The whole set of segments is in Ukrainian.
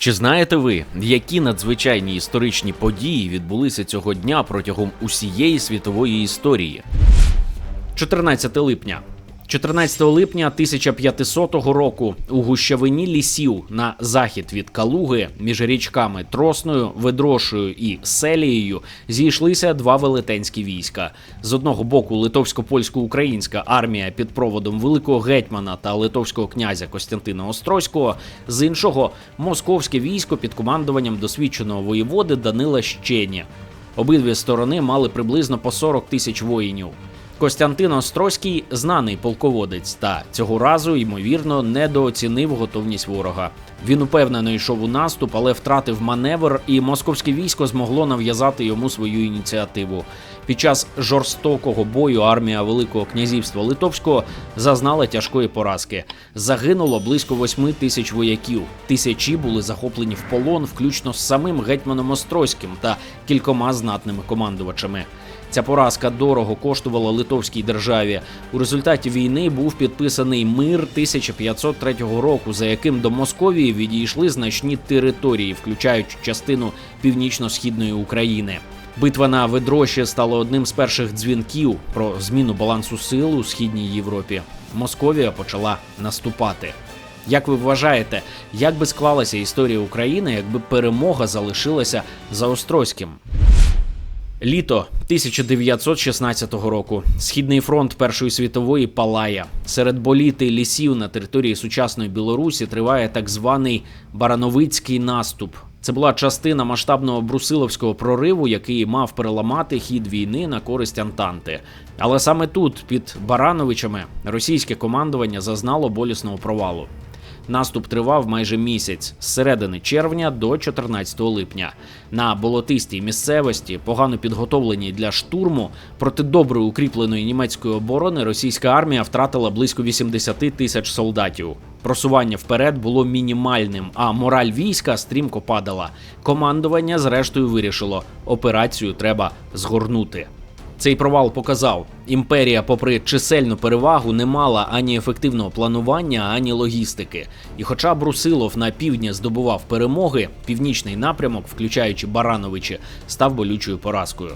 Чи знаєте ви, які надзвичайні історичні події відбулися цього дня протягом усієї світової історії? 14 липня. 14 липня 1500 року у гущавині лісів на захід від Калуги між річками Тросною, Ведрошою і Селією зійшлися два велетенські війська. З одного боку литовсько-польсько-українська армія під проводом великого гетьмана та литовського князя Костянтина Острозького, з іншого московське військо під командуванням досвідченого воєводи Данила Щені. Обидві сторони мали приблизно по 40 тисяч воїнів. Костянтин Острозький знаний полководець, та цього разу, ймовірно, недооцінив готовність ворога. Він упевнено йшов у наступ, але втратив маневр, і московське військо змогло нав'язати йому свою ініціативу. Під час жорстокого бою армія Великого князівства Литовського зазнала тяжкої поразки. Загинуло близько восьми тисяч вояків. Тисячі були захоплені в полон, включно з самим гетьманом Острозьким та кількома знатними командувачами. Ця поразка дорого коштувала литовській державі. У результаті війни був підписаний мир 1503 року, за яким до Московії відійшли значні території, включаючи частину північно-східної України. Битва на Ведроші стала одним з перших дзвінків про зміну балансу сил у східній Європі. Московія почала наступати. Як ви вважаєте, як би склалася історія України, якби перемога залишилася за Острозьким? Літо 1916 року. Східний фронт Першої світової палає. Серед боліт і лісів на території сучасної Білорусі триває так званий Барановицький наступ. Це була частина масштабного брусиловського прориву, який мав переламати хід війни на користь Антанти. Але саме тут, під Барановичами, російське командування зазнало болісного провалу. Наступ тривав майже місяць з середини червня до 14 липня. На болотистій місцевості, погано підготовленій для штурму, проти добре укріпленої німецької оборони російська армія втратила близько 80 тисяч солдатів. Просування вперед було мінімальним, а мораль війська стрімко падала. Командування, зрештою, вирішило: операцію треба згорнути. Цей провал показав, імперія, попри чисельну перевагу, не мала ані ефективного планування, ані логістики. І хоча Брусилов на півдні здобував перемоги, північний напрямок, включаючи Барановичі, став болючою поразкою.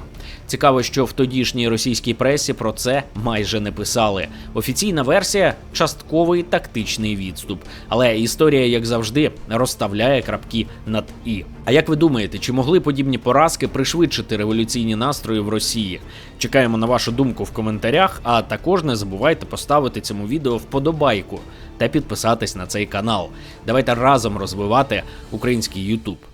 Цікаво, що в тодішній російській пресі про це майже не писали. Офіційна версія частковий тактичний відступ. Але історія, як завжди, розставляє крапки над і. А як ви думаєте, чи могли подібні поразки пришвидшити революційні настрої в Росії? Чекаємо на вашу думку в коментарях, а також не забувайте поставити цьому відео вподобайку та підписатись на цей канал. Давайте разом розвивати український YouTube.